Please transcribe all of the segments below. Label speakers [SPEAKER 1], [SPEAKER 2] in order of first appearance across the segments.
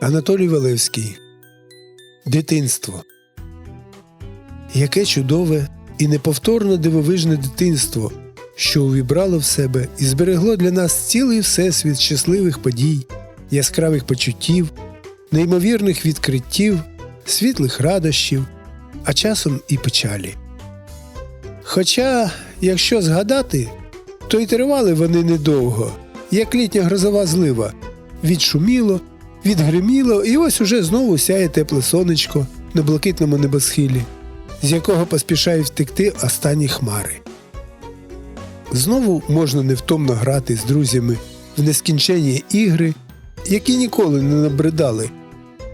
[SPEAKER 1] Анатолій Валевський Дитинство. Яке чудове і неповторно дивовижне дитинство, що увібрало в себе і зберегло для нас цілий всесвіт щасливих подій, яскравих почуттів, неймовірних відкриттів, світлих радощів, а часом і печалі. Хоча, якщо згадати, то й тривали вони недовго, як літня грозова злива, відшуміло, відгриміло, і ось уже знову сяє тепле сонечко на блакитному небосхилі, з якого поспішають втекти останні хмари. Знову можна невтомно грати з друзями в нескінченні ігри, які ніколи не набридали,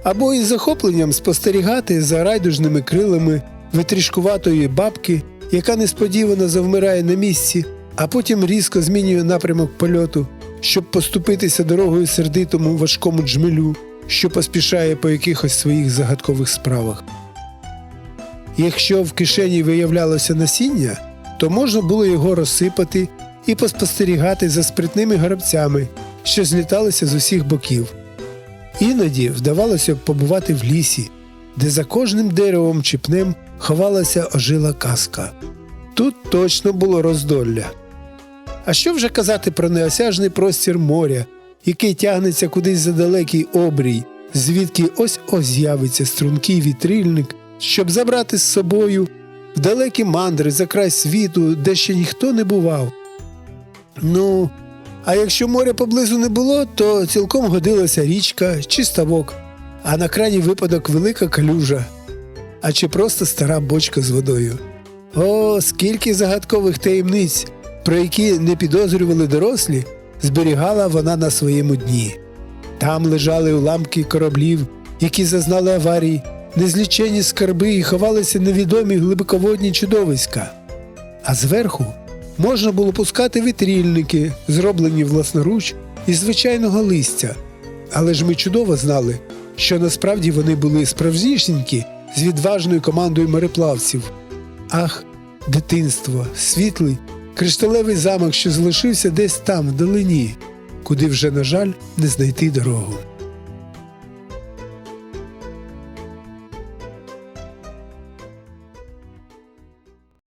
[SPEAKER 1] або із захопленням спостерігати за райдужними крилами витрішкуватої бабки, яка несподівано завмирає на місці, а потім різко змінює напрямок польоту, щоб поступитися дорогою сердитому важкому джмелю, що поспішає по якихось своїх загадкових справах. Якщо в кишені виявлялося насіння, то можна було його розсипати і поспостерігати за спритними горобцями, що зліталися з усіх боків. Іноді вдавалося побувати в лісі, де за кожним деревом чи пнем ховалася ожила казка. Тут точно було роздолля. А що вже казати про неосяжний простір моря, який тягнеться кудись за далекий обрій, звідки ось ось з'явиться стрункий вітрильник, щоб забрати з собою в далекі мандри за край світу, де ще ніхто не бував. Ну, а якщо моря поблизу не було, то цілком годилася річка чи ставок, а на крайній випадок велика калюжа, а чи просто стара бочка з водою. О, скільки загадкових таємниць, про які не підозрювали дорослі, зберігала вона на своєму дні. Там лежали уламки кораблів, які зазнали аварій, незлічені скарби і ховалися невідомі глибоководні чудовиська. А зверху можна було пускати вітрільники, зроблені власноруч із звичайного листя. Але ж ми чудово знали, що насправді вони були справжнісінькі з відважною командою мореплавців. Ах, дитинство, світлий, кришталевий замок, що залишився десь там, вдалині, куди вже, на жаль, не знайти дорогу.